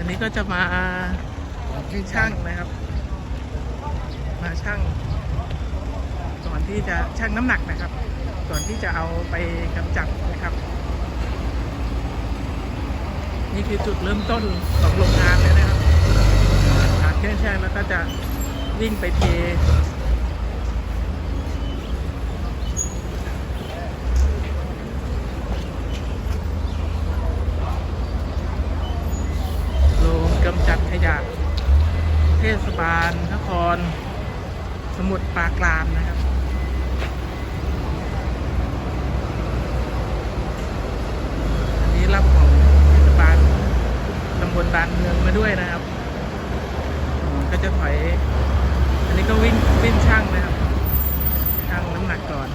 อันนี้ก็จะมาช่างนะครับ มาช่างก่อนที่จะช่างน้ำหนักนะครับก่อนที่จะเอาไปกำจัดนะครับ นี่คือจุดเริ่มต้นของโรงงานเลยนะครับผ่านเครื่องช่างแล้วก็จะวิ่งไปเท โรงกำ จากเทศบาลนคร สมุทรปราการนะครับ อันนี้รับของเทศบาลตำบลบางเมืองมาด้วยนะครับ ก็จะถอย อันนี้ก็วิ่งวิ่งช่างนะครับ ช่างน้ำหนักก่อน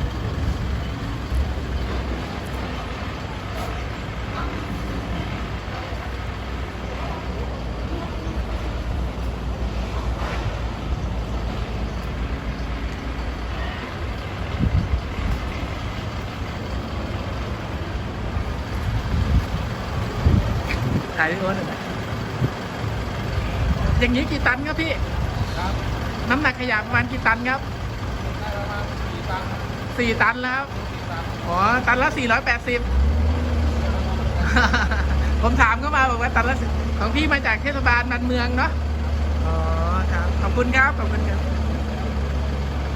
ถ่ายวิดีโอหนึ่งนะอย่างนี้กี่ตันครับพี่ ครับ น้ำหนักขยะประมาณกี่ตันครับได้ประมาณสี่ตันครับสี่ตันแล้วครับสี่ตันอ๋อตันละสี่ร้อยแปดสิบผมถามเข้ามาบอกว่าตันละ10ของพี่มาจากเทศบาลบันเมืองเนาะ อ๋อครับ ขอบคุณครับ ขอบคุณครับ